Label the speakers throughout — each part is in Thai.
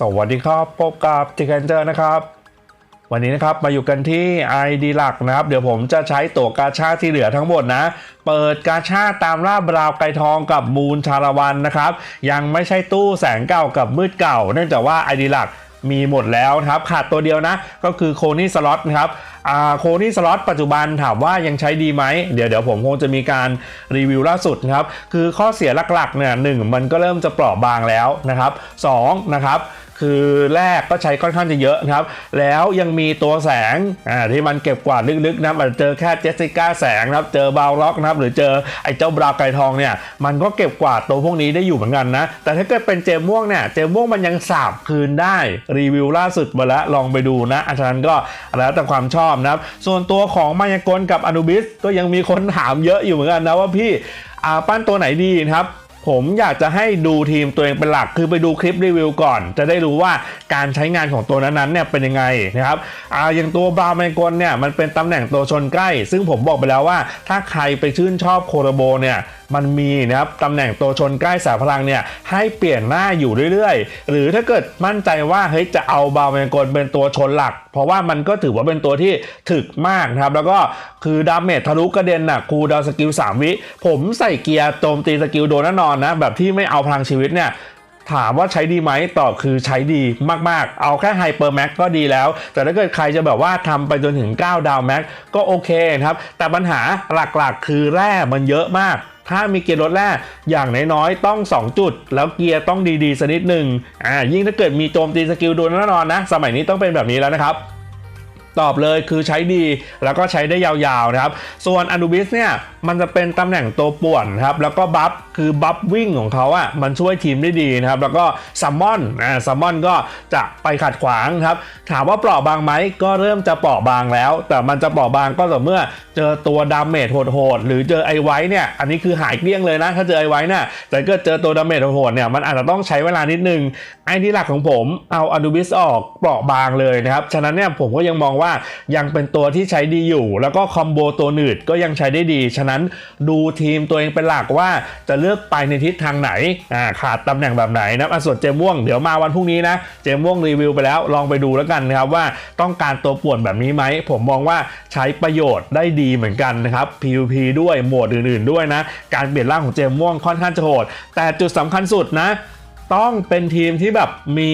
Speaker 1: สวัสดีครับ พบกับจิกันเจอร์นะครับ วันนี้นะครับมาอยู่กันที่ ID หลักนะครับ เดี๋ยวผมจะใช้ตัวกาชาที่เหลือทั้งหมดนะ เปิดกาชาตามล่าบราวไกทองกับมูลชาละวันนะครับ ยังไม่ใช่ตู้แสงเก่ากับมืดเก่า เนื่องจากว่า ID หลักมีหมดแล้วนะครับ ขาดตัวเดียวนะ ก็คือโคนี่สล็อตนะครับอาโคนี่สล็อตปัจจุบันถามว่ายังใช้ดีไหม เดี๋ยวเดี๋ยวผมคงจะมีการรีวิวล่าสุดนะครับ คือข้อเสียหลักๆเนี่ยหนึ่งมันก็เริ่มจะเปราะบางแล้วนะครับสองนะครับ คือแรกก็ใช้ค่อนข้างจะเยอะนะครับ แล้วยังมีตัวแสงอ่าที่มันเก็บกวาดลึกๆนะอาจจะเจอแค่เจสสิก้าแสงนะครับ เจอบาวล็อกนะครับ หรือเจอไอ้เจ้าบราวไก่ทองเนี่ย มันก็เก็บกวาดตัวพวกนี้ได้อยู่เหมือนกันนะ แต่ถ้าเกิดเป็นเจมม่วงเนี่ย เจมม่วงมันยังสาบคืนได้ รีวิวล่าสุดมาแล้วลองไปดูนะอาจารย์ก็แล้วแต่ความชอบนะครับ ส่วนตัวของมายากลกับอนุบิสก็ยังมีคนถามเยอะอยู่เหมือนกันนะว่าพี่อ่าปั้นตัวไหนดีนะครับ ผมอยากจะให้ดูทีมตัวเองเป็นหลักคือไปดูคลิปรีวิวก่อน จะได้รู้ว่าการใช้งานของตัวนั้นๆเนี่ยเป็นยังไงนะครับอ่าอย่างตัวบราวน์แมนกลเนี่ยมันเป็นตำแหน่งตัวชนใกล้ ซึ่งผมบอกไปแล้วว่า ถ้าใครไปชื่นชอบโคโรโบเนี่ย มันมีนะครับตำแหน่งตัวชนใกล้สายพลังเนี่ยให้เปลี่ยนหน้าอยู่เรื่อยๆ หรือถ้าเกิดมั่นใจว่าเฮ้ยจะเอาบาวน์แมนกลเป็นตัวชนหลัก เพราะว่ามันก็ถือว่าเป็นตัวที่ถึกมากนะครับ แล้วก็คือดาเมจทะลุกระเด็นน่ะคูดาวสกิล 3 วิ ผมใส่เกียร์โจมตีสกิลโดนแน่นอนนะ แบบที่ไม่เอาพลังชีวิตเนี่ยถามว่าใช้ดีไหมตอบคือใช้ดีมากๆ เอาแค่ไฮเปอร์แม็กก็ดีแล้ว แต่ถ้าเกิดใครจะแบบว่าทำไปจนถึง 9 ดาวแม็กก็โอเคครับ แต่ปัญหาหลักๆ คือแร่มันเยอะมาก ถ้ามีเกียร์รถแร่อย่างน้อยๆต้อง 2 จุด แล้วเกียร์ต้องดีๆสักนิดหนึ่งอ่ายิ่งถ้าเกิดมีโจมตีสกิลโดนแน่นอนนะ สมัยนี้ต้องเป็นแบบนี้แล้วนะครับตอบเลยคือใช้ดีแล้วก็ใช้ได้ยาวๆนะครับ ส่วนอนุบิสเนี่ย มันจะเป็นตำแหน่งตัวป่วนครับแล้วก็บัฟคือบัฟวิ่งของเขาอะ่ะมันช่วยทีมได้ดีนะครับแล้วก็ซัมมอนอ่าซัมมอนก็จะไปขัดขวางครับถามว่าเปราะบางไหมก็เริ่มจะเปราะบางแล้ว แต่มันจะเปราะบางก็ต่อเมื่อเจอตัวดาเมจโหดๆหรือเจอไอไว้เนี่ยอันนี้คือหายเกลี้ยงเลยนะถ้าเจอไอไว้เนี่ยแต่ก็เจอตัวดาเมจโหดๆเนี่ยมันอาจจะต้องใช้เวลานิดนึงไอที่หลักของผมเอาอนูบิสออกเปราะบางเลยนะครับฉะนั้นเนี่ยผมก็ยังมองว่ายังเป็นตัวที่ใช้ดีอยู่ แล้วก็คอมโบตัวหนืดก็ยังใช้ได้ดีฉะนั้นดูทีมตัวเองเป็นหลักว่าจะเลือกไปในทิศทางไหนาขาดตำแหน่งแบบไหนนะอส่วนเจมม่วงเดี๋ยวมาวันพรุ่งนี้นะเจมม่วงรีวิวไปแล้วลองไปดูแล้วกันนะครับว่าต้องการตัวป่วนแบบนี้ไหม ผมมองว่าใช้ประโยชน์ได้ดีเหมือนกันนะครับ PVP ด้วยโหมดอื่นๆ ด้วยนะ การเปลี่ยนร่างของเจมม่วงค่อนข้างจะโหด แต่จุดสำคัญสุดนะ ต้องเป็นทีมที่แบบมี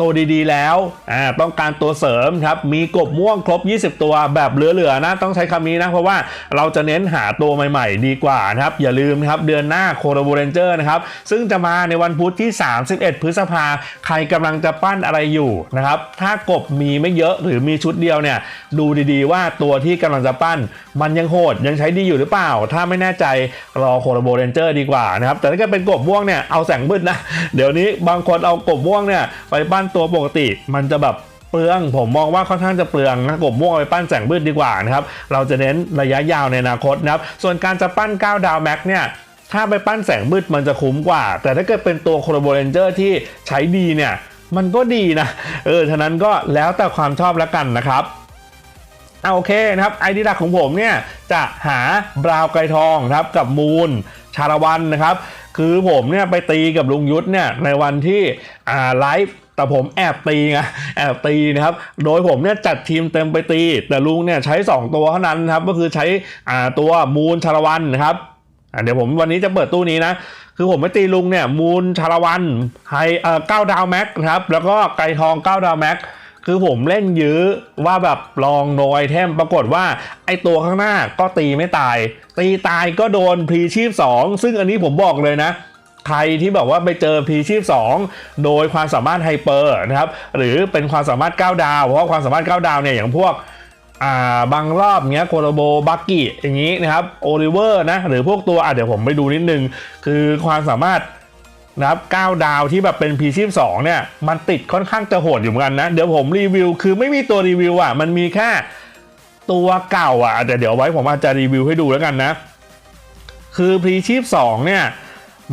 Speaker 1: ตัวดีๆแล้วอ่าต้องการตัวเสริมครับมีกบม่วงครบ 20 ตัวแบบเหลือๆนะต้องใช้คำนี้นะเพราะว่าเราจะเน้นหาตัวใหม่ๆ ดีกว่านะครับอย่าลืมครับเดือนหน้าโคโรโบเรนเจอร์นะครับซึ่งจะมาในวันพุธที่ 31 พฤษภาใครกำลังจะปั้นอะไรอยู่นะครับถ้ากบมีไม่เยอะหรือมีชุดเดียวเนี่ยดูดีๆ ว่าตัวที่กำลังจะปั้น มันยังโหดยังใช้ดีอยู่หรือเปล่า ถ้าไม่แน่ใจรอโคโรโบเรนเจอร์ดีกว่านะครับแต่ถ้าเกิดเป็นกบม่วงเนี่ยเอาแสงมืดนะเดี๋ยวนี้บางคนเอากบม่วงเนี่ยไปปั้นตัวปกติ มันจะแบบเปลืองผมมองว่าค่อนข้างจะเปลืองนะกบม่วงไปปั้นแสงมืดดีกว่านะครับ เราจะเน้นระยะยาวในอนาคตนะครับ ส่วนการจะปั้น 9 ดาวแม็กเนี่ยถ้าไปปั้นแสงมืดมันจะคุ้มกว่า แต่ถ้าเกิดเป็นตัวโคโรโบเรนเจอร์ที่ใช้ดีเนี่ยมันก็ดีนะ เออฉะนั้นก็แล้วแต่ความชอบแล้วกันนะครับเอาโอเคนะครับไอเดียหลักของผมเนี่ยจะหาบราวน์ไกรทองครับกับมูลชาละวันนะครับ คือผมเนี่ยไปตีกับลุงยุทธเนี่ยในวันที่อ่าไลฟ์แต่ผมแอบตีไงแอบตีนะครับ โดยผมเนี่ยจัดทีมเต็มไปตี แต่ลุงเนี่ยใช้ 2 ตัวเท่านั้นครับ ก็คือใช้ตัวมูลชาละวันนะครับเดี๋ยวผมวันนี้จะเปิดตู้นี้นะ คือผมไปตีลุงเนี่ยมูลชาละวันไฮเอ่อเก้าดาวแม็กนะครับ แล้วก็ไกรทอง9ดาวแม็กคือผมเล่นยื้อว่าแบบลองโนไอเทมปรากฏว่าไอตัวข้างหน้าก็ตีไม่ตาย ตีตายก็โดนพรีชีพ 2 ซึ่งอันนี้ผมบอกเลยนะ ใครที่แบบว่าไปเจอพรีชีพ2โดยความสามารถไฮเปอร์นะครับ หรือเป็นความสามารถ 9 ดาว เพราะความสามารถ 9 ดาวเนี่ยอย่างพวกอ่าบางรอบเงี้ยโคโรโบบักกี้อย่างนี้นะครับโอลิเวอร์นะหรือพวกตัวอะเดี๋ยวผมไปดูนิดนึง คือความสามารถนะครับ9ดาวที่แบบเป็น P 1 2เนี่ย มันติดค่อนข้างจะโหดอยู่เหมือนกันนะ เดี๋ยวผมรีวิว คือไม่มีตัวรีวิวอะ มันมีแค่ตัวเก่าอะแต่เดี๋ยวไว้ผมอาจจะรีวิวให้ดูแล้วกันนะ คือ P 1 2เนี่ย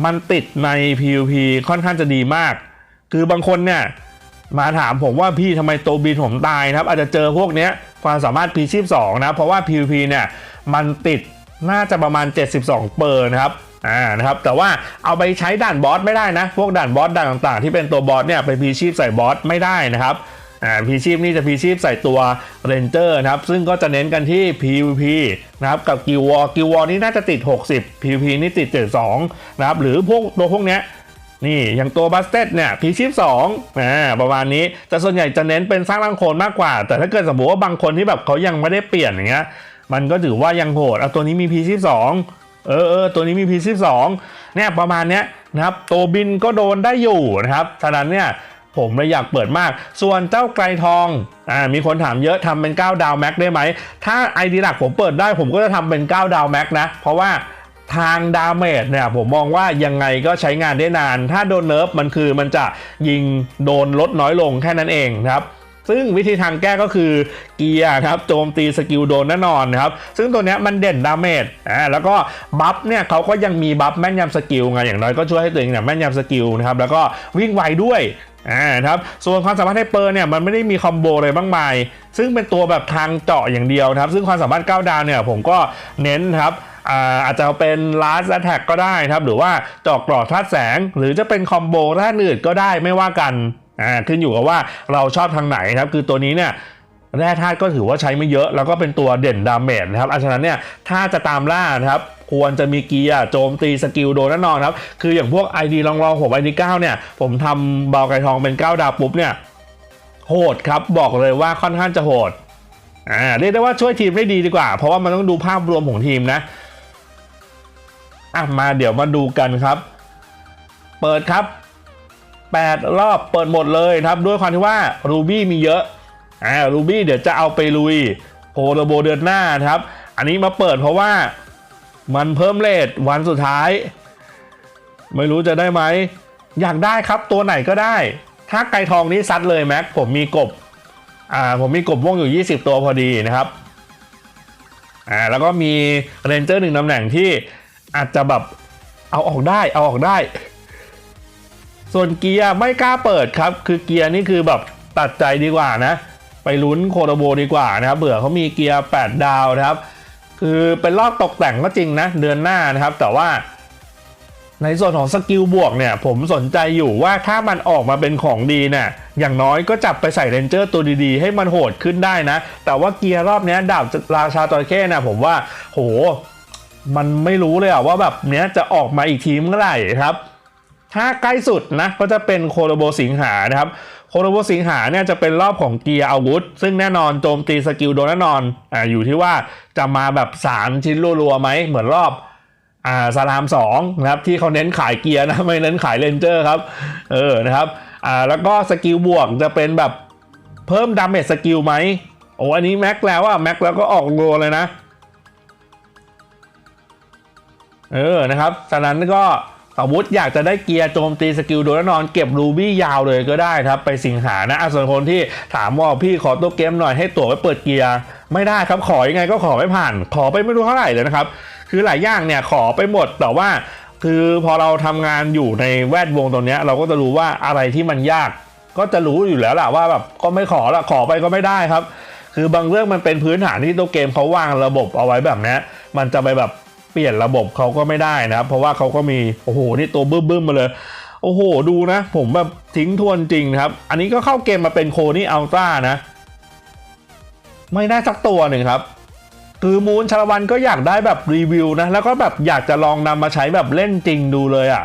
Speaker 1: มันติดใน PVP ค่อนข้างจะดีมาก คือบางคนเนี่ยมาถามผมว่าพี่ทำไมตัวบินผมตายนะครับ อาจจะเจอพวกเนี้ยความสามารถ P 1 2นะ เพราะว่า PVP เนี่ยมันติดน่าจะประมาณ 72 เปอร์นะครับอ่านะครับแต่ว่าเอาไปใช้ด่านบอสไม่ได้นะ พวกด่านบอสด่านต่างๆ ที่เป็นตัวบอสเนี่ยไปพีชีพใส่บอสไม่ได้นะครับ อ่าพีชีพนี่จะพีชีพใส่ตัวเรนเจอร์นะครับ ซึ่งก็จะเน้นกันที่ PVP นะครับกับกิววอกิววอนี่น่าจะติด 60 PVP นี่ติด 72 นะครับ หรือพวกตัวพวกเนี้ยนี่อย่างตัวบัสเต็ดเนี่ยพีชีพสองอ่าประมาณนี้แต่ส่วนใหญ่จะเน้นเป็นสร้างร่างโคลนมากกว่า แต่ถ้าเกิดสมมติว่าบางคนที่แบบเขายังไม่ได้เปลี่ยนอย่างเงี้ยมันก็ถือว่ายังโหดเอาตัวนี้มีพีชีพสองเออเออตัวนี้มีพีชีพสองเนี่ยประมาณเนี้ยนะครับตัวบินก็โดนได้อยู่นะครับฉะนั้นเนี่ย ผมเลยอยากเปิดมาก ส่วนเจ้าไกลทองอ่ามีคนถามเยอะทำเป็น 9 ดาวแม็กได้ไหม ถ้าไอดีหลักผมเปิดได้ผมก็จะทำเป็น 9 ดาวแม็กนะ เพราะว่าทางดาเมจเนี่ยผมมองว่ายังไงก็ใช้งานได้นาน ถ้าโดนเนิร์ฟมันคือมันจะยิงโดนลดน้อยลงแค่นั้นเองครับซึ่งวิธีทางแก้ก็คือเกียร์ครับโจมตีสกิลโดนแน่นอนครับ ซึ่งตัวนี้มันเด่นดาเมจอ่าแล้วก็บัฟเนี่ยเขาก็ยังมีบัฟแม่นยำสกิลไงอย่างน้อยก็ช่วยให้ตัวเองเนี่ยแม่นยำสกิลนะครับแล้วก็วิ่งไวด้วยอ่าครับส่วนความสามารถไฮเปอร์เนี่ยมันไม่ได้มีคอมโบอะไรมากมาย ซึ่งเป็นตัวแบบทางเจาะอย่างเดียวครับ ซึ่งความสามารถ9ดาวเนี่ยผมก็เน้นครับอ่าอาจจะเป็น last attack ก็ได้ครับ หรือว่าเจาะกรอดธาตุแสง หรือจะเป็นคอมโบธาตุอื่นก็ได้ไม่ว่ากันอ่าขึ้นอยู่กับว่าเราชอบทางไหนครับ คือตัวนี้เนี่ย แร่ธาตุก็ถือว่าใช้ไม่เยอะแล้วก็เป็นตัวเด่นดาเมจนะครับอันฉะนั้นเนี่ยถ้าจะตามล่านะครับควรจะมีเกียร์โจมตีสกิลโดนแน่นอนครับ คืออย่างพวก ID ลองลองผม ID 9เนี่ย ผมทำเบาไก่ทองเป็น 9 ดาวปุ๊บเนี่ย โหดครับ บอกเลยว่าค่อนข้างจะโหดอ่าเรียกได้ว่าช่วยทีมได้ดีดีกว่า เพราะว่ามันต้องดูภาพรวมของทีมนะอะมาเดี๋ยวมาดูกันครับ เปิดครับ 8 รอบเปิดหมดเลยครับ ด้วยความที่ว่ารูบี้มีเยอะ อ่ารูบี้เดี๋ยวจะเอาไปลุยโพลโบเดือนหน้าครับ อันนี้มาเปิดเพราะว่ามันเพิ่มเลทวันสุดท้าย ไม่รู้จะได้ไหม อยากได้ครับตัวไหนก็ได้ ถ้าไก่ทองนี้ซัดเลยแม็กผมมีกบอ่าผมมีกบม่วงอยู่ 20 ตัวพอดีนะครับอ่าแล้วก็มีเรนเจอร์หนึ่งตำแหน่งที่อาจจะแบบเอาออกได้เอาออกได้ ส่วนเกียร์ไม่กล้าเปิดครับ คือเกียร์นี่คือแบบตัดใจดีกว่านะ ไปลุ้นโคโรโบดีกว่านะครับเบื่อเขามีเกียร์ 8 ดาวนะครับ คือเป็นรอบตกแต่งก็จริงนะเดือนหน้านะครับ แต่ว่าในส่วนของสกิลบวกเนี่ย ผมสนใจอยู่ว่าถ้ามันออกมาเป็นของดีเนี่ยอย่างน้อยก็จับไปใส่เรนเจอร์ตัวดีๆ ให้มันโหดขึ้นได้นะ แต่ว่าเกียร์รอบนี้ดาบราชาจระเข้นี่ยผมว่า โห มันไม่รู้เลยอะว่าแบบเนี้ยจะออกมาอีกทีเมื่อไหร่ครับ ถ้าใกล้สุดนะก็จะเป็นโคโรโบสิงหานะครับโคโรโบสิงหาเนี่ยจะเป็นรอบของเกียร์อาวุธ ซึ่งแน่นอนโจมตีสกิลโดนแน่นอนอ่าอยู่ที่ว่าจะมาแบบ 3 ชิ้นรัวๆไหมเหมือนรอบอ่าสลาม2นะครับที่เขาเน้นขายเกียร์นะไม่เน้นขายเลนเจอร์ครับเออนะครับอ่าแล้วก็สกิลบวกจะเป็นแบบเพิ่มดาเมจสกิลไหมโอ้อันนี้แม็กแล้วอะแม็กแล้วก็ออกรัวเลยนะเออนะครับฉะนั้นก็ สมมติอยากจะได้เกียร์โจมตีสกิลโดยแน่นอนเก็บรูบี้ยาวเลยก็ได้ครับไปสิงหานะส่วนคนที่ถามว่าพี่ขอตัวเกมหน่อยให้ตั๋วไปเปิดเกียร์ไม่ได้ครับขอยังไงก็ขอไม่ผ่าน ขอไปไม่รู้เท่าไหร่เลยนะครับ คือหลายอย่างเนี่ยขอไปหมดแต่ว่าคือพอเราทำงานอยู่ในแวดวงตรงนี้เราก็จะรู้ว่าอะไรที่มันยาก ก็จะรู้อยู่แล้วแหละว่าแบบก็ไม่ขอละขอไปก็ไม่ได้ครับ คือบางเรื่องมันเป็นพื้นฐานที่ตัวเกมเขาวางระบบเอาไว้แบบนี้มันจะไปแบบ เปลี่ยนระบบเขาก็ไม่ได้นะครับ เพราะว่าเขาก็มีโอ้โหนี่ตัวบึ้มๆมาเลยโอ้โห ดูนะ ผมแบบทิ้งทวนจริงครับ อันนี้ก็เข้าเกมมาเป็นโคนี่อัลตร้านะ ไม่ได้สักตัวหนึ่งครับ คือมูนชาลวันก็อยากได้แบบรีวิวนะ แล้วก็แบบอยากจะลองนำมาใช้แบบเล่นจริงดูเลยอะ่ะ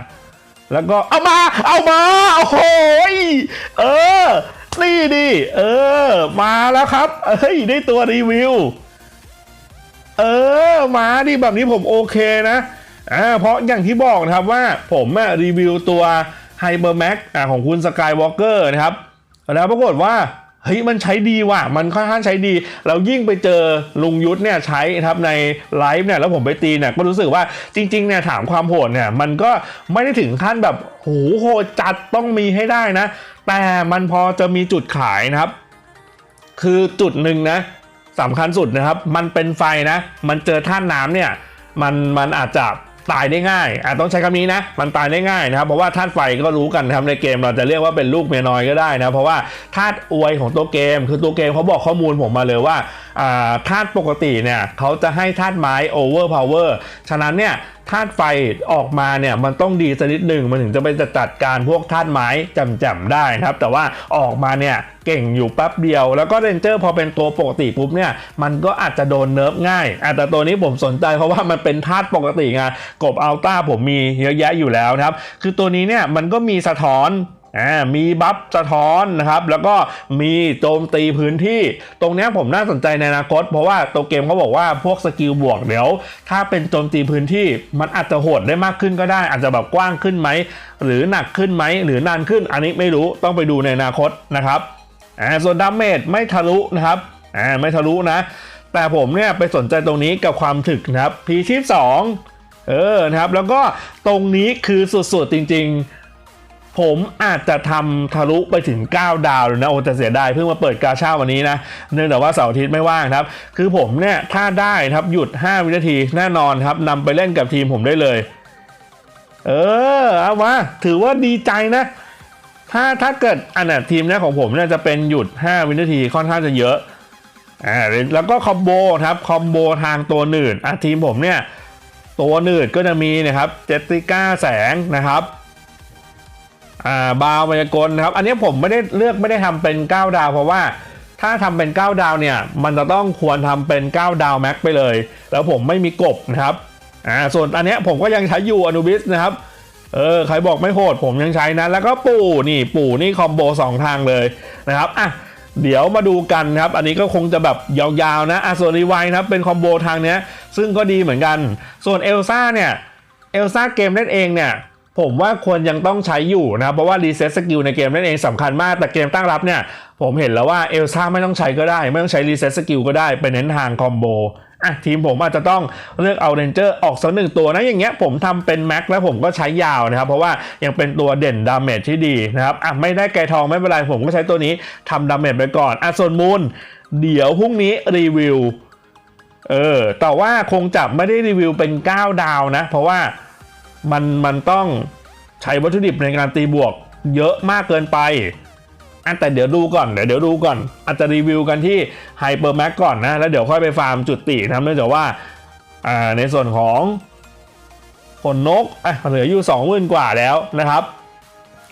Speaker 1: แล้วก็เอามา เอามา โอ้โหเออ นี่ดิ เออ มาแล้วครับ เฮ้ย ได้ตัวรีวิว มาดิแบบนี้ผมโอเคนะอ่าเพราะอย่างที่บอกนะครับว่าผมรีวิวตัว Hyper Max อ่าของคุณ Skywalker นะครับ แล้วปรากฏว่าเฮ้ยมันใช้ดีว่ะ มันค่อนข้างใช้ดีแล้วยิ่งไปเจอลุงยุทธเนี่ยใช้นะครับในไลฟ์เนี่ยแล้วผมไปตีเนี่ยก็รู้สึกว่าจริงๆเนี่ยถามความโหดเนี่ยมันก็ไม่ได้ถึงขั้นแบบโหโหดจัดต้องมีให้ได้นะ แต่มันพอจะมีจุดขายนะครับ คือจุดหนึ่งนะ สำคัญสุดนะครับ มันเป็นไฟนะ มันเจอท่านน้ำเนี่ย มันมันอาจจะตายได้ง่ายอาจต้องใช้คำนี้นะ มันตายได้ง่ายนะครับ เพราะว่าธาตุไฟก็รู้กันนะครับในเกมเราจะเรียกว่าเป็นลูกเมียน้อยก็ได้นะ เพราะว่าธาตุอวยของตัวเกม คือตัวเกมเขาบอกข้อมูลผมมาเลยว่าอ่า ธาตุปกติเนี่ยเขาจะให้ธาตุไม้โอเวอร์พาวเวอร์ฉะนั้นเนี่ยธาตุไฟออกมาเนี่ยมันต้องดีสักนิดหนึ่งมันถึงจะไปจัดการพวกธาตุไม้จ่มๆได้นะครับ แต่ว่าออกมาเนี่ยเก่งอยู่แป๊บเดียว แล้วก็เรนเจอร์พอเป็นตัวปกติปุ๊บเนี่ยมันก็อาจจะโดนเนิร์ฟง่ายแต่ตัวนี้ผมสนใจเพราะว่ามันเป็นธาตุปกติไงกบอัลต้าผมมีเยอะแยะอยู่แล้วนะครับ คือตัวนี้เนี่ยมันก็มีสะท้อน อ่ามีบัฟสะท้อนนะครับ แล้วก็มีโจมตีพื้นที่ ตรงนี้ผมน่าสนใจในอนาคต เพราะว่าตัวเกมเขาบอกว่าพวกสกิลบวกเดี๋ยว ถ้าเป็นโจมตีพื้นที่มันอาจจะโหดได้มากขึ้นก็ได้ อาจจะแบบกว้างขึ้นไหม หรือหนักขึ้นไหม หรือนานขึ้น อันนี้ไม่รู้ต้องไปดูในอนาคตนะครับอ่าส่วนดาเมจไม่ทะลุนะครับอ่าไม่ทะลุนะ แต่ผมเนี่ยไปสนใจตรงนี้กับความถึกนะครับพีชีพสองเออนะครับ แล้วก็ตรงนี้คือสุดๆจริง ๆ ผมอาจจะทำทะลุไปถึง 9 ดาวเลยนะโอ้แต่เสียดายเพิ่งมาเปิดกาชาวันนี้นะเนื่องจากว่าเสาร์อาทิตย์ไม่ว่างครับ คือผมเนี่ยถ้าได้ครับหยุด 5 วินาทีแน่นอนครับนำไปเล่นกับทีมผมได้เลย เออเอามาถือว่าดีใจนะถ้าถ้าเกิดอันน่ะทีมเนี้ยของผมเนี่ยจะเป็นหยุด 5 วินาทีค่อนข้างจะเยอะอ่าแล้วก็คอมโบครับคอมโบทางตัวหนืดอะทีมผมเนี่ยตัวหนืดก็จะมีนะครับเจสติก้าแสงนะครับ อ่าบาวมายากลนะครับ อันนี้ผมไม่ได้เลือกไม่ได้ทำเป็น 9 ดาว เพราะว่าถ้าทำเป็น 9 ดาวเนี่ย มันจะต้องควรทำเป็น 9 ดาวแม็กไปเลย แล้วผมไม่มีกบนะครับอ่าส่วนอันนี้ผมก็ยังใช้อยู่อนุบิสนะครับเออใครบอกไม่โหดผมยังใช้นะ แล้วก็ปู่นี่ปู่นี่คอมโบสองทางเลยนะครับอะเดี๋ยวมาดูกันครับ อันนี้ก็คงจะแบบยาวๆนะอะส่วนรีไวนะครับเป็นคอมโบทางเนี้ยซึ่งก็ดีเหมือนกัน ส่วนเอลซ่าเนี่ยเอลซ่าเกมเล่นเองเนี่ย ผมว่าควรยังต้องใช้อยู่นะเพราะว่ารีเซ็ตสกิลในเกมเล่นเองสำคัญมากแต่เกมตั้งรับเนี่ย ผมเห็นแล้วว่าเอลซ่าไม่ต้องใช้ก็ได้ ไม่ต้องใช้รีเซ็ตสกิลก็ได้ไปเน้นทางคอมโบอะทีมผมอาจจะต้องเลือกเอาเรนเจอร์ออกสักหนึ่งตัวนะอย่างเงี้ยผมทำเป็นแม็กแล้วผมก็ใช้ยาวนะครับ เพราะว่ายังเป็นตัวเด่นดาเมจที่ดีนะครับอะไม่ได้ไกลทองไม่เป็นไรผมก็ใช้ตัวนี้ทำดาเมจไปก่อนอะส่วนมูลเดี๋ยวพรุ่งนี้รีวิวเออแต่ว่าคงจะไม่ได้รีวิวเป็น 9 ดาวนะ เพราะว่า มันมันต้องใช้วัตถุดิบในการตีบวกเยอะมากเกินไปอันแต่เดี๋ยวดูก่อนเดี๋ยวเดี๋ยวดูก่อน อาจจะรีวิวกันที่ไฮเปอร์แม็กก่อนนะ แล้วเดี๋ยวค่อยไปฟาร์มจุดตินะเนื่องจากว่าอ่าในส่วนของผลนกอะเหลืออยู่20,000กว่าแล้วนะครับ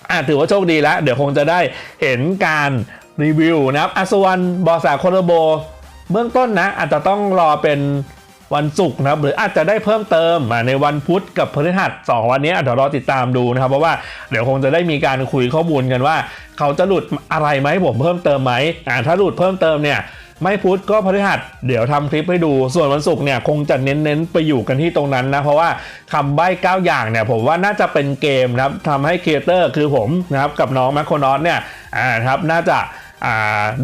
Speaker 1: อะถือว่าโชคดีแล้ว เดี๋ยวคงจะได้เห็นการรีวิวนะครับอสวนบอสาโคโรโบ เบื้องต้นนะ อาจจะต้องรอเป็น วันศุกร์นะครับหรืออาจจะได้เพิ่มเติมมาในวันพุธกับพฤหัสสองวันนี้เดี๋ยวรอติดตามดูนะครับเพราะว่าเดี๋ยวคงจะได้มีการคุยข้อมูลกันว่า เขาจะหลุดอะไรไหมผมเพิ่มเติมไหมอ่าถ้าหลุดเพิ่มเติมเนี่ยไม่พุธก็พฤหัสเดี๋ยวทำคลิปให้ดู ส่วนวันศุกร์เนี่ยคงจะเน้นๆไปอยู่กันที่ตรงนั้นนะ เพราะว่าคำใบ้ 9 อย่างเนี่ยผมว่าน่าจะเป็นเกมนะครับทำให้ครีเอเตอร์คือผมนะครับกับน้องแมคโคนอสเนี่ยอ่าครับน่าจะ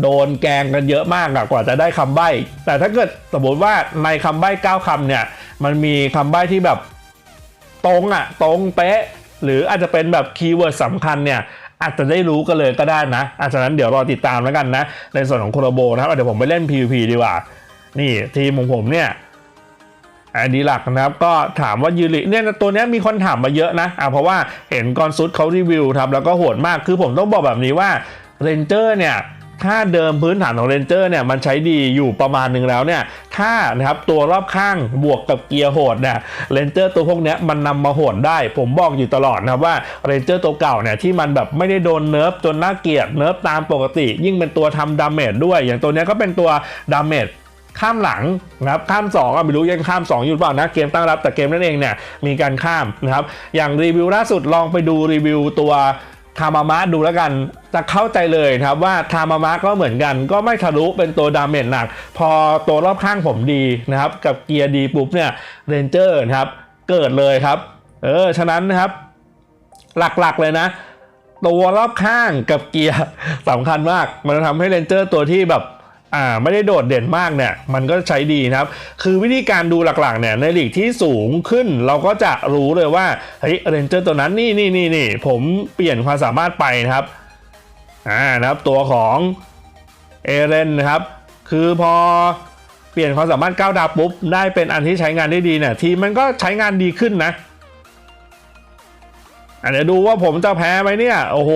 Speaker 1: โดนแกงกันเยอะมากกว่าจะได้คำใบ้ แต่ถ้าเกิดสมมติว่าในคำใบ้9คำเนี่ย มันมีคำใบ้ที่แบบตรงอะตรงเป๊ะ หรืออาจจะเป็นแบบคีย์เวิร์ดสำคัญเนี่ยอาจจะได้รู้กันเลยก็ได้นะอาจจะนั้นเดี๋ยวรอติดตามแล้วกันนะ ในส่วนของโคโรโบนะครับเดี๋ยวผมไปเล่น PVP ดีกว่า นี่ทีมของผมเนี่ยอันดีหลักนะครับก็ถามว่ายูริเนี่ยตัวนี้มีคนถามมาเยอะนะอะเพราะว่าเห็นกอนซุดเขารีวิวครับแล้วก็โหดมากคือผมต้องบอกแบบนี้ว่า เรนเจอร์เนี่ยถ้าเดิมพื้นฐานของเรนเจอร์เนี่ยมันใช้ดีอยู่ประมาณหนึ่งแล้วเนี่ยถ้านะครับตัวรอบข้างบวกกับเกียร์โหดเนี่ยเรนเจอร์ตัวพวกนี้มันนำมาโหดได้ ผมบอกอยู่ตลอดนะว่าเรนเจอร์ตัวเก่าเนี่ยที่มันแบบไม่ได้โดนเนิร์ฟจนน่าเกลียดเนิร์ฟตามปกติ ยิ่งเป็นตัวทำดาเมจด้วย อย่างตัวนี้ก็เป็นตัวดาเมจข้ามหลังนะครับข้าม2อะไม่รู้ยังข้าม 2 อยู่หรือเปล่านะเกมตั้งรับแต่เกมนั่นเองเนี่ยมีการข้ามนะครับอย่างรีวิวล่าสุดลองไปดูรีวิวตัว ทามามะดูแล้วกันจะเข้าใจเลยครับว่าทามามะก็เหมือนกัน ก็ไม่ทะลุเป็นตัวดาเมจหนัก พอตัวรอบข้างผมดีนะครับ กับเกียร์ดีปุ๊บเนี่ยเรนเจอร์นะครับ เกิดเลยครับ เออ ฉะนั้นนะครับ หลักๆเลยนะ ตัวรอบข้างกับเกียร์สำคัญมาก มันทำให้เรนเจอร์ตัวที่แบบ อ่าไม่ได้โดดเด่นมากเนี่ยมันก็ใช้ดีนะครับ คือวิธีการดูหลักๆเนี่ยในหลีกที่สูงขึ้นเราก็จะรู้เลยว่าเฮ้ยเรนเจอร์ตัวนั้นนี่นี่นี่นี่ผมเปลี่ยนความสามารถไปนะครับอ่านะครับตัวของเอเรนนะครับ คือพอเปลี่ยนความสามารถก้าวดาวปุ๊บได้เป็นอันที่ใช้งานได้ดีเนี่ยทีมันก็ใช้งานดีขึ้นนะอะเดี๋ยวดูว่าผมจะแพ้ไหมเนี่ยโอ้โห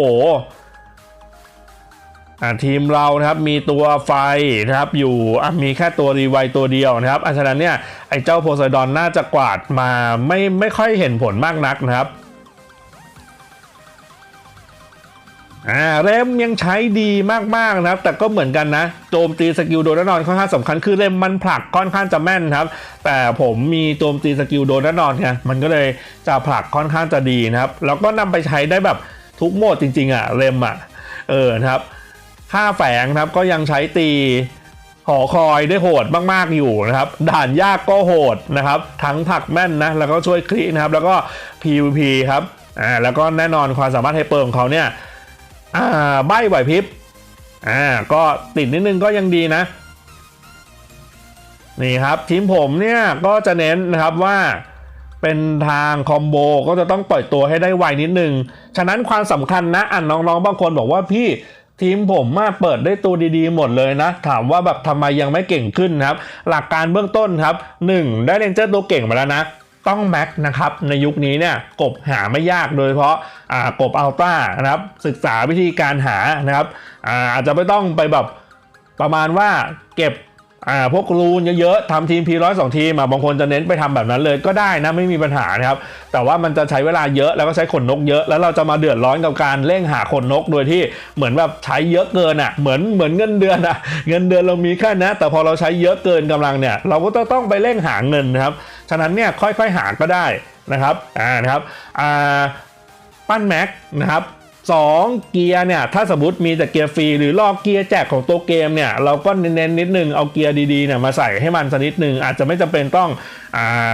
Speaker 1: ทีมเรานะครับมีตัวไฟนะครับอยู่มีแค่ตัวรีไวตัวเดียวนะครับอันฉะนั้นเนี่ยไอ้เจ้าโพไซดอนน่าจะกวาดมาไม่ไม่ค่อยเห็นผลมากนักนะครับอ่าเรมยังใช้ดีมากๆนะครับ แต่ก็เหมือนกันนะโจมตีสกิลโดนแน่นอนค่อนข้างสำคัญคือเรมมันผลักค่อนข้างจะแม่นครับ แต่ผมมีโจมตีสกิลโดนแน่นอนไงมันก็เลยจะผลักค่อนข้างจะดีนะครับ แล้วก็นำไปใช้ได้แบบทุกโหมดจริงๆอะเรมอะเออนะครับ ค่าแฝงครับก็ยังใช้ตีหอคอยได้โหดมากๆอยู่นะครับ ด่านยากก็โหดนะครับ ทั้งผักแม่นนะ แล้วก็ช่วยคลินะครับ แล้วก็ PVP ครับ อ่า แล้วก็แน่นอนความสามารถไฮเปอร์ของเขาเนี่ย อ่า ใบไหวพริบ อ่า ก็ติดนิดนึงก็ยังดีนะ นี่ครับ ทีมผมเนี่ย ก็จะเน้นนะครับว่าเป็นทางคอมโบก็จะต้องปล่อยตัวให้ได้ไวนิดนึง ฉะนั้นความสำคัญนะอ่านน้องๆ บางคนบอกว่าพี่ ทีมผมมาเปิดได้ตัวดีๆ หมดเลยนะ ถามว่าแบบทำไมยังไม่เก่งขึ้นครับ หลักการเบื้องต้นครับ 1. ได้เรนเจอร์ตัวเก่งมาแล้วนะ ต้องแม็กนะครับในยุคนี้เนี่ยกบหาไม่ยากโดยเฉพาะอ่ากบอัลต้านะครับศึกษาวิธีการหานะครับอ่าอาจจะไม่ต้องไปแบบประมาณว่าเก็บ อ่าพวกรูนเยอะๆทำทีมพีร้อยสองทีมอะบางคนจะเน้นไปทำแบบนั้นเลยก็ได้นะไม่มีปัญหานะครับ แต่ว่ามันจะใช้เวลาเยอะแล้วก็ใช้ขนนกเยอะ แล้วเราจะมาเดือดร้อนกับการเร่งหาขนนกโดยที่เหมือนแบบใช้เยอะเกินอะเหมือนเหมือนเงินเดือนอะเงินเดือนเรามีแค่นะ แต่พอเราใช้เยอะเกินกำลังเนี่ย เราก็ต้องต้องไปเร่งหาเงินนะครับฉะนั้นเนี่ยค่อยๆหาก็ได้นะครับอ่านะครับอ่าปั้นแม็กนะครับ สองเกียร์เนี่ยถ้าสมมติมีแต่เกียร์ฟรีหรือลอกเกียร์แจกของตัวเกมเนี่ยเราก็เน้นๆนิดนึงเอาเกียร์ดีๆเนี่ยมาใส่ให้มันสักนิดนึงอาจจะไม่จำเป็นต้องอ่า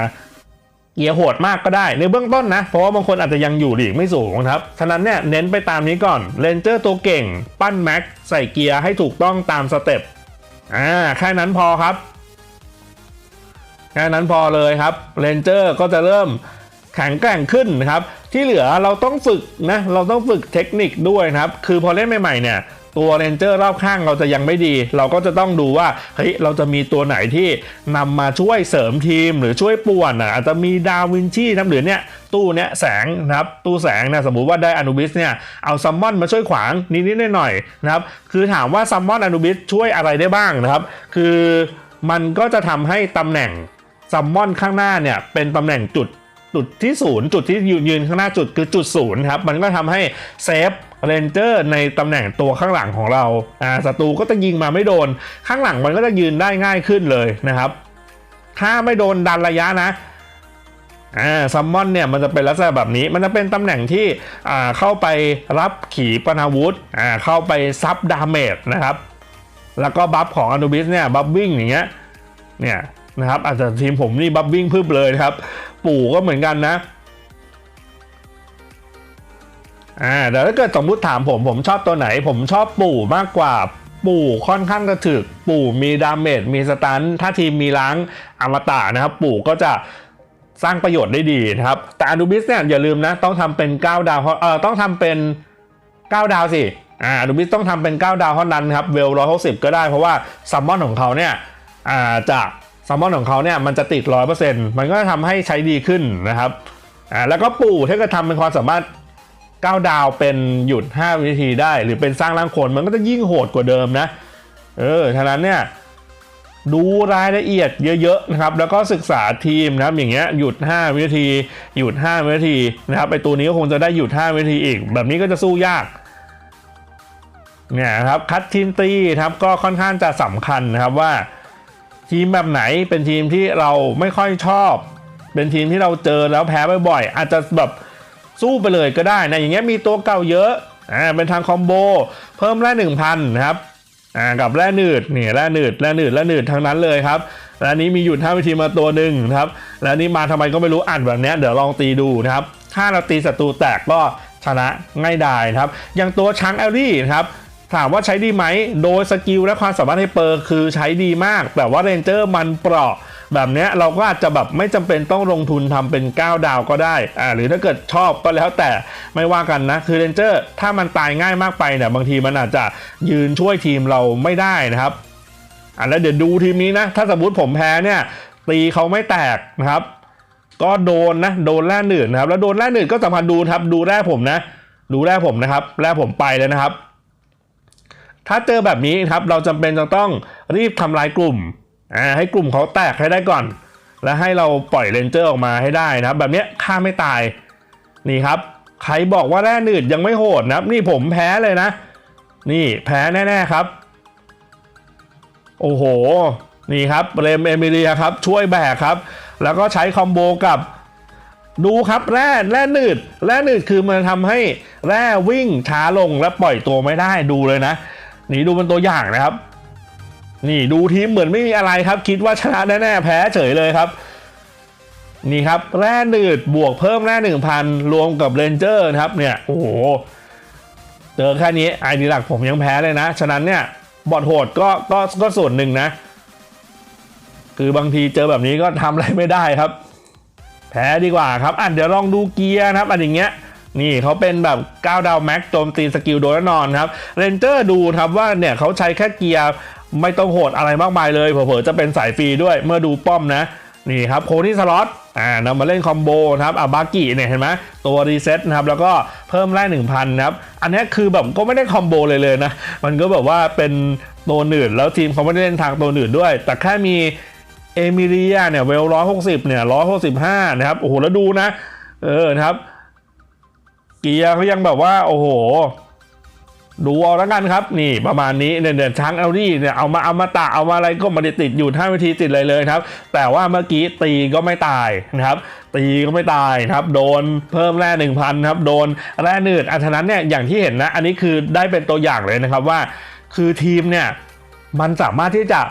Speaker 1: เกียร์โหดมากก็ได้ในเบื้องต้นนะ เพราะว่าบางคนอาจจะยังอยู่หลีกไม่สูงครับ ฉะนั้นเนี่ยเน้นไปตามนี้ก่อนเรนเจอร์ตัวเก่ง ปั้นแม็กใส่เกียร์ให้ถูกต้องตามสเต็ปอ่าแค่นั้นพอครับแค่นั้นพอเลยครับเรนเจอร์ก็จะเริ่มแข็งแกร่งขึ้นนะครับ ที่เหลือเราต้องฝึกนะเราต้องฝึกเทคนิคด้วยนะครับ คือพอเล่นใหม่ๆเนี่ยตัวเรนเจอร์รอบข้างเราจะยังไม่ดี เราก็จะต้องดูว่าเฮ้ยเราจะมีตัวไหนที่นำมาช่วยเสริมทีมหรือช่วยป่วนอะอาจจะมีดาวินชีนะหรือเนี่ยตู้เนี้ยแสงนะครับตู้แสงนะสมมุติว่าได้อนุบิสเนี่ยเอาซัมมอนมาช่วยขวางนิดๆหน่อยๆนะครับคือถามว่าซัมมอนอนุบิสช่วยอะไรได้บ้างนะครับ คือมันก็จะทำให้ตำแหน่งซัมมอนข้างหน้าเนี่ยเป็นตำแหน่งจุด จุดที่ศูนย์จุดที่ยืนยืนข้างหน้าจุดคือจุดศูนย์ครับ มันก็ทำให้เซฟเรนเจอร์ในตำแหน่งตัวข้างหลังของเราอ่าศัตรูก็จะยิงมาไม่โดน ข้างหลังมันก็จะยืนได้ง่ายขึ้นเลยนะครับ ถ้าไม่โดนดันระยะนะอ่าซัมมอนเนี่ยมันจะเป็นลักษณะแบบนี้ มันจะเป็นตำแหน่งที่อ่าเข้าไปรับขีปนาวุธอ่าเข้าไปซับดาเมจนะครับ แล้วก็บัฟของอนุบิสเนี่ยบัฟวิ่งอย่างเงี้ยเนี่ย นะครับอาจจะทีมผมนี่บัฟวิ่งพึบเลยนะครับ ปู่ก็เหมือนกันนะอ่าแต่ถ้าเกิดสมมติถามผมผมชอบตัวไหน ผมชอบปู่มากกว่าปู่ค่อนข้างกระถึก ปู่มีดาเมจมีสตันถ้าทีมมีล้างอมตะนะครับ ปู่ก็จะสร้างประโยชน์ได้ดีนะครับ แต่อนูบิสเนี่ยอย่าลืมนะ ต้องทำเป็น 9 ดาวเออต้องทำเป็น 9 ดาวสิอ่าอนูบิสต้องทำเป็น 9 ดาวเท่านั้นครับเวลร้อยหกสิบก็ได้เพราะว่าซัมมอนของเขาเนี่ยอ่าจะ ซัมอนของเขาเนี่ยมันจะติดร้อยเปอร์เซ็นต์มันก็จะทำให้ใช้ดีขึ้นนะครับอ่าแล้วก็ปู่ถ้าเกิดทำเป็นความสามารถ9ดาวเป็นหยุด 5 วินาทีได้ หรือเป็นสร้างร่างคนมันก็จะยิ่งโหดกว่าเดิมนะเออฉะนั้นเนี่ยดูรายละเอียดเยอะๆนะครับแล้วก็ศึกษาทีมนะครับอย่างเงี้ยหยุด 5 วินาทีหยุด 5 วินาทีนะครับไอตัวนี้ก็คงจะได้หยุด 5 วินาทีอีก แบบนี้ก็จะสู้ยากเนี่ยครับคัดทีมตีครับก็ค่อนข้างจะสำคัญนะครับว่า ทีมแบบไหนเป็นทีมที่เราไม่ค่อยชอบ เป็นทีมที่เราเจอแล้วแพ้บ่อยๆอาจจะแบบสู้ไปเลยก็ได้นะอย่างเงี้ยมีตัวเก่าเยอะอ่าเป็นทางคอมโบเพิ่มแร่หนึ่งพันนะครับอ่ากับแร่หนืดนี่แร่หนืดแร่หนืดแร่หนืดทั้งนั้นเลยครับและนี้มีหยุดห้าวิธีมาตัวหนึ่งนะครับและนี้มาทำไมก็ไม่รู้อ่านแบบเนี้ยเดี๋ยวลองตีดูนะครับถ้าเราตีศัตรูแตกก็ชนะง่ายดายนะครับอย่างตัวช้างแอลลี่นะครับ ถามว่าใช้ดีไหม โดยสกิลและความสามารถให้เปอร์คือใช้ดีมาก แต่ว่าเรนเจอร์มันเปราะ แบบนี้เราก็อาจจะแบบไม่จำเป็นต้องลงทุนทำเป็น 9 ดาวก็ได้อ่าหรือถ้าเกิดชอบก็แล้วแต่ไม่ว่ากันนะ คือเรนเจอร์ถ้ามันตายง่ายมากไปเนี่ยบางทีมันอาจจะยืนช่วยทีมเราไม่ได้นะครับอะแล้วเดี๋ยวดูทีมนี้นะ ถ้าสมมติผมแพ้เนี่ย ตีเขาไม่แตกนะครับ ก็โดนนะโดนแร่หนืดนะครับ แล้วโดนแร่หนืดก็สำคัญดูครับดูแร่ผมนะ ดูแร่ผมนะครับแร่ผมไปแล้วนะครับ ถ้าเจอแบบนี้ครับเราจำเป็นจะต้องรีบทำลายกลุ่มอ่าให้กลุ่มเขาแตกให้ได้ก่อน และให้เราปล่อยเลนเจอร์ออกมาให้ได้นะครับ แบบเนี้ยฆ่าไม่ตายนี่ครับ ใครบอกว่าแร่หนืดยังไม่โหดนะครับ นี่ผมแพ้เลยนะ นี่แพ้แน่ๆครับ โอ้โห นี่ครับเรมเอมิเลียครับ ช่วยแบกครับ แล้วก็ใช้คอมโบกับดูครับแร่แร่หนืดแร่หนืดคือมันทำให้แร่วิ่งช้าลงและปล่อยตัวไม่ได้ดูเลยนะ นี่ดูเป็นตัวอย่างนะครับ นี่ดูทีมเหมือนไม่มีอะไรครับ คิดว่าชนะแน่ๆแพ้เฉยเลยครับนี่ครับแร่หนืดบวกเพิ่มแร่หนึ่งพันรวมกับเรนเจอร์นะครับเนี่ยโอ้โหเจอแค่นี้ไอดีหลักผมยังแพ้เลยนะ ฉะนั้นเนี่ยบอดโหดก็ก็ก็ส่วนหนึ่งนะ คือบางทีเจอแบบนี้ก็ทำอะไรไม่ได้ครับ แพ้ดีกว่าครับอะเดี๋ยวลองดูเกียร์นะครับอันอย่างเงี้ย นี่เขาเป็นแบบ 9 ดาวแม็กโจมตีสกิลโดยแน่นอนครับเรนเจอร์ดูครับว่าเนี่ยเขาใช้แค่เกียร์ไม่ต้องโหดอะไรมากมายเลยเผลอๆจะเป็นสายฟรีด้วยเมื่อดูป้อมนะ นี่ครับโคนี่สล็อตอ่านำมาเล่นคอมโบนะครับอาบากิเนี่ยเห็นไหมตัวรีเซ็ตนะครับแล้วก็เพิ่มแร่หนึ่งพันนะครับ อันนี้คือแบบก็ไม่ได้คอมโบเลยเลยนะ มันก็แบบว่าเป็นตัวหนืดแล้วทีมเขาไม่ได้เล่นทางตัวหนืดด้วย แต่แค่มีเอมิเลียเนี่ยเวลร้อยหกสิบเนี่ยร้อยหกสิบห้านะครับโอ้โหแล้วดูนะ เออนะครับ เกียร์เขายังแบบว่า โอ้โห ดูเอาล้วกันครับ นี่ประมาณนี้เนี่ยเดี๋ยช้างเอลดี้เนี่ยเอามาเอามาตะเอามาอะไรก็ไมาได้ติดอยู่ท่าวิธีติดเลยเลยครับ แต่ว่าเมื่อกี้ตีก็ไม่ตายนะครับตีก็ไม่ตายครับ โดนเพิ่มแร่หนึ่งพันครับโดนแร่หนืดอันนั้นเนี่ยอย่างที่เห็นนะ อันนี้คือได้เป็นตัวอย่างเลยนะครับว่า คือทีมเนี่ยมันสามารถที่จะ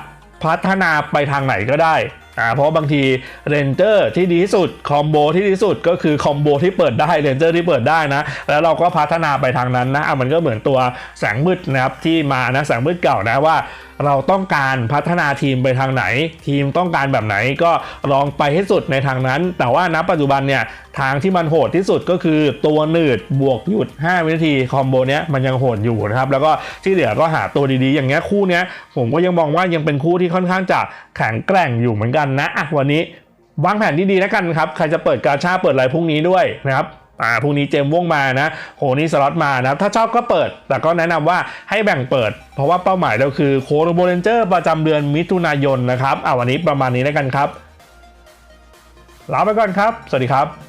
Speaker 1: พัฒนาไปทางไหนก็ได้ อ่าเพราะบางทีเรนเจอร์ที่ดีที่สุดคอมโบที่ดีที่สุดก็คือคอมโบที่เปิดได้เรนเจอร์ที่เปิดได้นะ แล้วเราก็พัฒนาไปทางนั้นนะอะมันก็เหมือนตัวแสงมืดนะครับที่มานะแสงมืดเก่านะว่าเราต้องการพัฒนาทีมไปทางไหน ทีมต้องการแบบไหนก็ลองไปให้สุดในทางนั้น แต่ว่าณปัจจุบันเนี่ยทางที่มันโหดที่สุดก็คือตัวหนืดบวกหยุด 5 วินาทีคอมโบเนี้ยมันยังโหดอยู่นะครับ แล้วก็ที่เหลือก็หาตัวดีๆ อย่างเงี้ยคู่เนี้ยผมก็ยังมองว่ายังเป็นคู่ที่ค่อนข้างจะแข็งแกร่งอยู่เหมือนกันนะอะวันนี้วางแผนดีๆแล้วกันครับ ใครจะเปิดกาชาเปิดอะไรพรุ่งนี้ด้วยนะครับ อ่าพรุ่งนี้เจมว่งมานะ โหนี่สล็อตมานะ ถ้าชอบก็เปิด แต่ก็แนะนำว่าให้แบ่งเปิด เพราะว่าเป้าหมายเราคือโคโรโบเรนเจอร์ประจำเดือนมิถุนายนนะครับอ่าวันนี้ประมาณนี้แล้วกันครับลาไปก่อนครับ สวัสดีครับ